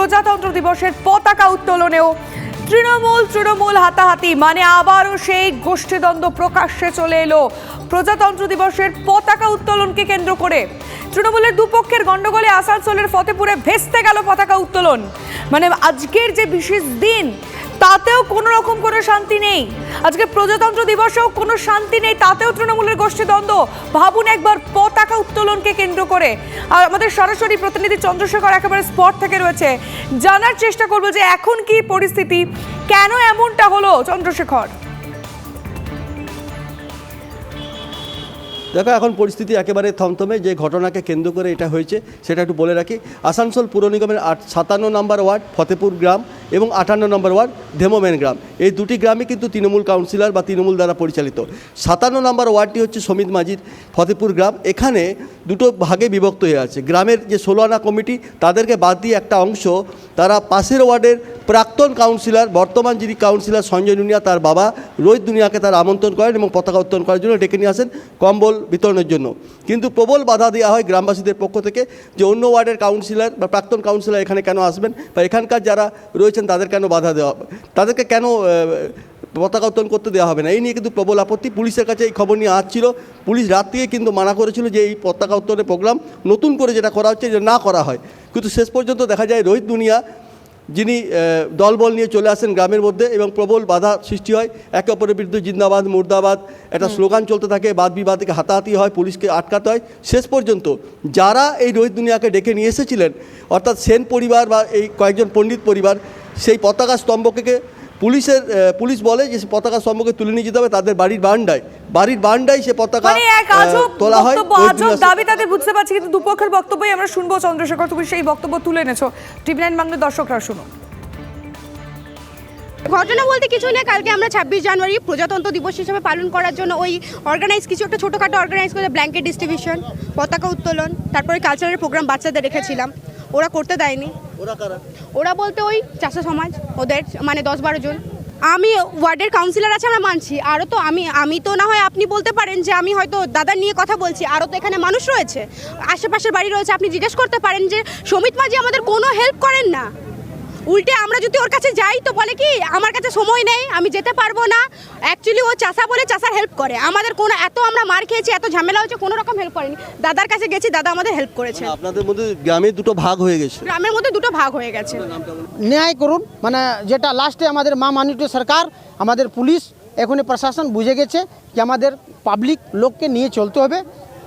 প্রজাতন্ত্র দিবসের পতাকা উত্তোলনেও তৃণমূল তৃণমূল হাতাহাতি মানে আবারও সেই গোষ্ঠীদ্বন্দ্ব প্রকাশ্যে চলে এলো। প্রজাতন্ত্র দিবসের পতাকা উত্তোলনকে কেন্দ্র করে তৃণমূলের দুপক্ষের গণ্ডগোলে আসানসোলের ফতেপুরে ভেস্তে গেল পতাকা উত্তোলন। মানে আজকের যে বিশেষ দিন তাতেও কোনো রকম কোনো শান্তি নেই। আজকে প্রজাতন্ত্র দিবসেও কোনো শান্তি নেই, তাতেও তৃণমূলের গোষ্ঠীদ্বন্দ্ব ভাবুন একবার পতাকা উত্তোলনকে কেন্দ্র করে। আর আমাদের সরাসরি প্রতিনিধি চন্দ্রশেখর একেবারে স্পট থেকে রয়েছে। জানার চেষ্টা করব যে এখন কি পরিস্থিতি, কেন এমনটা হলো? চন্দ্রশেখর। দেখো, এখন পরিস্থিতি একেবারে থমথমে, যে ঘটনাকে কেন্দ্র করে এটা হয়েছে, সেটা একটু বলে রাখি। আসানসোল পুর নিগমের আট সাতান্ন নম্বর ওয়ার্ড, ফতেপুর গ্রাম। এবং আটান্ন নম্বর ওয়ার্ড ধেমোমেন গ্রাম। এই দুটি গ্রামই কিন্তু তৃণমূল কাউন্সিলর বা তৃণমূল দ্বারা পরিচালিত। সাতান্ন নম্বর ওয়ার্ডটি হচ্ছে সমিত মাঝির ফতেপুর গ্রাম। এখানে দুটো ভাগে বিভক্ত হয়ে আছে। গ্রামের যে ষোলো আনা কমিটি, তাদেরকে বাদ দিয়ে একটা অংশ, তারা পাশের ওয়ার্ডের প্রাক্তন কাউন্সিলর, বর্তমান যিনি কাউন্সিলর সঞ্জয় নুনিয়া, তার বাবা রোহিত দুনিয়াকে তার আমন্ত্রণ করেন এবং পতাকা উত্তোলন করার জন্য ডেকে নিয়ে আসেন কম্বল বিতরণের জন্য। কিন্তু প্রবল বাধা দেওয়া হয় গ্রামবাসীদের পক্ষ থেকে যে অন্য ওয়ার্ডের কাউন্সিলর বা প্রাক্তন কাউন্সিলর এখানে কেন আসবেন বা এখানকার যারা রয়েছেন তাদের কেন বাধা দেওয়া হবে? তাদেরকে কেন পতাকা উত্তোলন করতে দেওয়া হবে না? এই নিয়ে কিন্তু প্রবল আপত্তি। পুলিশের কাছে এই খবর নিয়ে আসছিল। পুলিশ রাত থেকে কিন্তু মানা করেছিল যে এই পতাকা উত্তোলনের প্রোগ্রাম নতুন করে যেটা করা হচ্ছে যে না করা হয়। কিন্তু শেষ পর্যন্ত দেখা যায় রোহিত দুনিয়া যিনি দলবল নিয়ে চলে আসেন গ্রামের মধ্যে এবং প্রবল বাধা সৃষ্টি হয়। একে অপরের বিরুদ্ধে জিন্দাবাদ মুর্দাবাদ একটা স্লোগান চলতে থাকে বাদ বিবাদকে হাতাহাতি হয় পুলিশকে আটকাতে হয়। শেষ পর্যন্ত যারা এই রোহিত দুনিয়াকে ডেকে নিয়ে এসেছিলেন অর্থাৎ সেন পরিবার বা এই কয়েকজন পণ্ডিত পরিবার সেই পতাকা স্তম্ভকে পুলিশের পুলিশ বলে যে পতাকা স্তম্ভকে তুলে নিয়ে যেতে হবে তাদের বাড়ির বারান্দায়। বাড়ির বারান্দায় সে পতাকা মানে তোলা হয়। দাবি তাদের বুঝতে পারছি কিন্তু দুপক্ষের বক্তব্যই আমরা শুনব। চন্দ্রশেখর তুমি সেই বক্তব্য তুলে এনেছো। টিভি নাইন বাংলার দর্শকরা শুনুন। ঘটনা বলতে কিছু নেই। কালকে আমরা ছাব্বিশ জানুয়ারি প্রজাতন্ত্র দিবস হিসেবে পালন করার জন্য ওই অর্গানাইজ কিছু একটা ছোটোখাটো অর্গানাইজ করে ব্ল্যাঙ্কেট ডিস্ট্রিবিউশন পতাকা উত্তোলন তারপরে কালচারাল প্রোগ্রাম বাচ্চাদের রেখেছিলাম। ওরা করতে দেয়নি। ওরা কারা? ওরা বলতে ওই চাষা সমাজ ওদের মানে দশ বারো জন। আমি ওয়ার্ডের কাউন্সিলর আছে আমরা মানছি আরও তো আমি আমি তো না হয় আপনি বলতে পারেন যে আমি হয়তো দাদার নিয়ে কথা বলছি আরও তো এখানে মানুষ রয়েছে। আশেপাশের বাড়ি রয়েছে আপনি জিজ্ঞেস করতে পারেন যে সমিত মাঝি আমাদের কোনো হেল্প করেন না। উল্টে আমরা যদি ওর কাছে যাই তো বলে কি আমার কাছে সময় নেই আমি যেতে পারব না। অ্যাকচুয়ালি ও চাষা বলে চাষার হেল্প করে। আমাদের কোনো এত আমরা মার খেয়েছি এত ঝামেলা হয়েছে কোনো রকম হেল্প করেনি। দাদার কাছে গেছি দাদা আমাদের হেল্প করেছে। মানে আপনাদের মধ্যে গ্রামে দুটো ভাগ হয়ে গেছে। গ্রামের মধ্যে দুটো ভাগ হয়ে গেছে। ন্যায় করুন। মানে যেটা লাস্টে আমাদের মা মানিত সরকার আমাদের পুলিশ এখনই প্রশাসন বুঝে গেছে যে আমাদের পাবলিক লোককে নিয়ে চলতে হবে।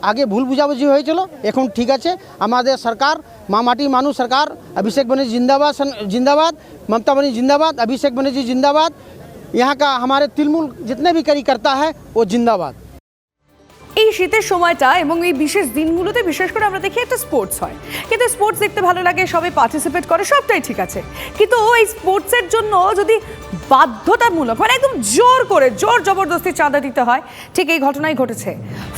আগে ভুল বুঝাবুঝি হয়েছিল এখন ঠিক আছে আমাদের সরকার মা মাটি মানুষ সরকার अभिषेक बनर्जी जिंदाबाद सन- जिंदाबाद ममता बनर्जी जिंदाबाद अभिषेक बनर्जी जिंदाबाद यहाँ का हमारे तृणमूल जितने भी कार्यकर्ता है वो जिंदाबाद এই শীতের সময়টা এবং এই বিশেষ দিনগুলোতে বিশেষ করে আমরা দেখি একটা স্পোর্টস হয়। কিন্তু স্পোর্টস দেখতে ভালো লাগে, সবাই পার্টিসিপেট করে, সবটাই ঠিক আছে। কিন্তু এই স্পোর্টসের জন্য যদি বাধ্যতামূলক মানে একদম জোর করে, জোর জবরদস্তি চাঁদা দিতে হয়, ঠিক এই ঘটনাই ঘটেছে।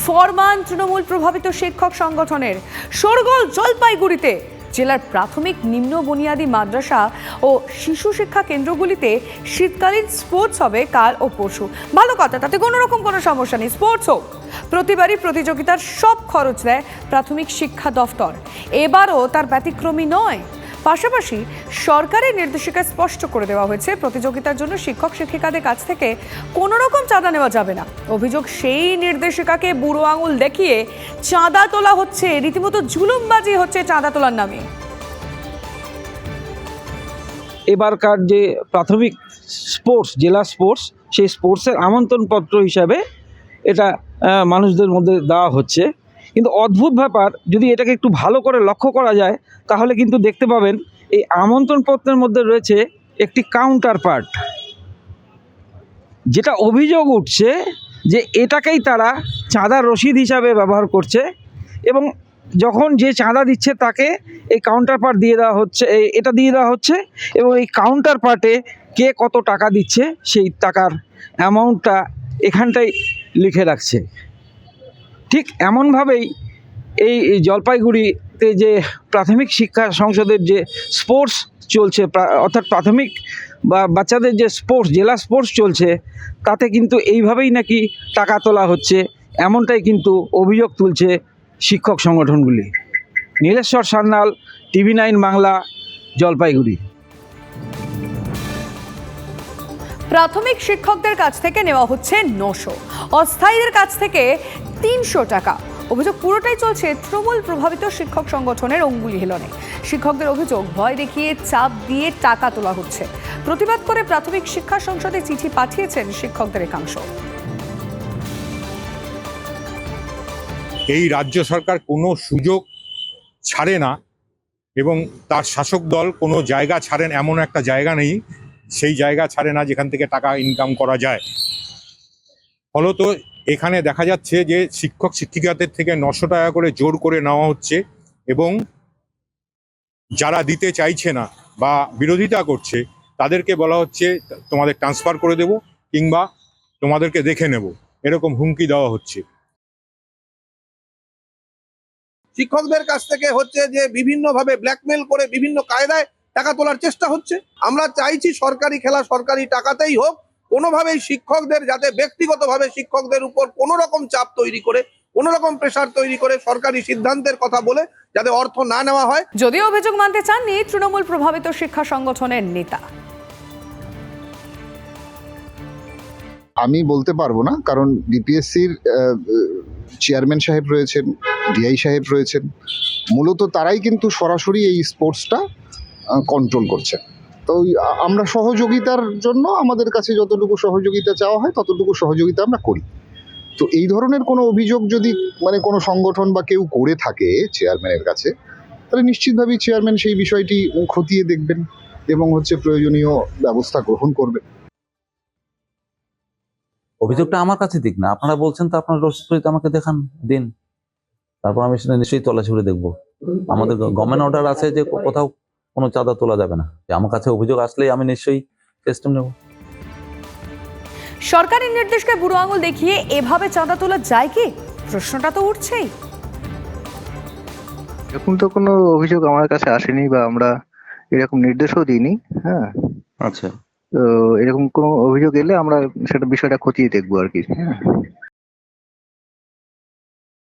ফরমান তৃণমূল প্রভাবিত শিক্ষক সংগঠনের সরগোল জলপাইগুড়িতে জেলার প্রাথমিক নিম্ন বুনিয়াদী মাদ্রাসা ও শিশু শিক্ষা কেন্দ্রগুলিতে শীতকালীন স্পোর্টস হবে কাল ও পরশু। ভালো কথা, তাতে কোনো রকম কোনো সমস্যা নেই, স্পোর্টস হোক। প্রতিবারই প্রতিযোগিতার সব খরচ দেয় প্রাথমিক শিক্ষা দফতর। এবারও তার ব্যতিক্রমী নয়। পাশাপাশি সরকারের নির্দেশিকা স্পষ্ট করে দেওয়া হয়েছে। প্রতিযোগিতার জন্য শিক্ষক শিক্ষিকাদের কাছ থেকে কোনো রকম চাঁদা নেওয়া যাবে না। অভিযোগ সেই নির্দেশিকাকে বুড়ো আঙুল দেখিয়ে চাঁদা তোলা হচ্ছে। রীতিমতো ঝুলুমবাজি হচ্ছে চাঁদা তোলার নামে। এবারকার যে প্রাথমিক স্পোর্টস, জেলা স্পোর্টস, সেই স্পোর্টসের আমন্ত্রণপত্র হিসাবে এটা মানুষদের মধ্যে দেওয়া হচ্ছে। কিন্তু অদ্ভুত ব্যাপার, যদি এটাকে একটু ভালো করে লক্ষ্য করা যায়, তাহলে কিন্তু দেখতে পাবেন এই আমন্ত্রণপত্রের মধ্যে রয়েছে একটি কাউন্টার পার্ট যেটা অভিযোগ উঠছে যে এটাকেই তারা চাঁদার রসিদ হিসাবে ব্যবহার করছে এবং যখন যে চাঁদা দিচ্ছে তাকে এই কাউন্টার পার্ট দিয়ে দেওয়া হচ্ছে এটা দিয়ে দেওয়া হচ্ছে এবং এই কাউন্টার পার্টে কে কত টাকা দিচ্ছে সেই টাকার অ্যামাউন্টটা এখানটাই লিখে রাখছে। ঠিক এমনভাবেই এই জলপাইগুড়িতে যে প্রাথমিক শিক্ষা সংসদের যে স্পোর্টস চলছে অর্থাৎ প্রাথমিক বা বাচ্চাদের যে স্পোর্টস, জেলা স্পোর্টস চলছে, তাতে কিন্তু এইভাবেই নাকি টাকা তোলা হচ্ছে, এমনটাই কিন্তু অভিযোগ তুলছে শিক্ষক সংগঠনগুলি। Nileshwar Sanyal, TV nine Bangla, Jalpaiguri. প্রাথমিক শিক্ষকদের কাছ থেকে নেওয়া হচ্ছে নশো। অস্থায়ীদের কাছ থেকে তিনশো টাকা। অভিযোগ পুরোটাই চলছে তৃণমূল প্রভাবিত শিক্ষক সংগঠনের অঙ্গুলি হেলনে। শিক্ষকদের অভিযোগ, ভয় দেখিয়ে চাপ দিয়ে টাকা তোলা হচ্ছে। প্রতিবাদ করে প্রাথমিক শিক্ষা সংসদে চিঠি পাঠিয়েছেন শিক্ষকদের একাংশ। এই রাজ্য সরকার কোনো সুযোগ ছাড়ে না এবং তার শাসক দল কোনো জায়গা ছাড়েন এমন একটা জায়গা নেই সেই জায়গা ছাড়ে না যেখান থেকে টাকা ইনকাম করা যায়। ফলত এখানে দেখা যাচ্ছে যে শিক্ষক শিক্ষিকাদের থেকে নশো টাকা করে জোর করে নেওয়া হচ্ছে এবং যারা দিতে চাইছে না বা বিরোধিতা করছে, তাদেরকে বলা হচ্ছে, তোমাদের ট্রান্সফার করে দেব কিংবা তোমাদেরকে দেখে নেব। এরকম হুমকি দেওয়া হচ্ছে। শিক্ষকদের কাছ থেকে হচ্ছে যে বিভিন্নভাবে ব্ল্যাকমেল করে বিভিন্ন কায়দায় টাকা তোলার চেষ্টা হচ্ছে। আমরা চাইছি সরকারি খেলা সরকারি টাকাতেই হোক কোনোভাবেই শিক্ষকদের যাতে ব্যক্তিগতভাবে শিক্ষকদের উপর কোনো রকম চাপ তৈরি করে কোনো রকম প্রেশার তৈরি করে সরকারি সিদ্ধান্তের কথা বলে যাতে অর্থ না নেওয়া হয়। যদিও অভিযোগ মানতে চাননি তৃণমূল প্রভাবিত শিক্ষা সংগঠনের নেতা। আমি বলতে পারব না কারণ ডিপিএসসির চেয়ারম্যান সাহেব রয়েছেন ডিআই সাহেব রয়েছেন। মূলত তারাই কিন্তু সরাসরি এই স্পোর্টসটা কন্ট্রোল করছে। তো আমরা সহযোগিতার জন্য আমাদের কাছে যতটুকু সহযোগিতা চাওয়া হয়, ততটুকু সহযোগিতা আমরা করি। তো এই ধরনের কোনো অভিযোগ যদি মানে কোনো সংগঠন বা কেউ করে থাকে চেয়ারম্যানের কাছে, তাহলে নিশ্চিতভাবেই চেয়ারম্যান সেই বিষয়টি খতিয়ে দেখবেন এবং হচ্ছে প্রয়োজনীয় ব্যবস্থা গ্রহণ করবেন। অভিযোগটা আমার কাছে দিক না। আপনারা বলছেন তো আপনার আমাকে দেখান, দিন। তারপর আমি সেটা নিশ্চয়ই তল্লাশি করে দেখব। আমাদের গভর্নমেন্ট অর্ডার আছে যে কোথাও কোনো চাঁদা তোলা যাবে না। যে আমার কাছে অভিযোগ আসলেই আমি নিশ্চয়ই সিস্টেম নেব। সরকারি নির্দেশকে বুড়ো আঙুল দেখিয়ে এভাবে চাঁদা তোলা যায় কি? প্রশ্নটা তো উঠছেই। এখন তো কোনো অভিযোগ আমার কাছে আসেনি বা আমরা এরকম নির্দেশও দিইনি হ্যাঁ। আচ্ছা। তো এরকম কোনো অভিযোগ এলে আমরা সেটা বিষয়টা খতিয়ে দেখব আর কি হ্যাঁ।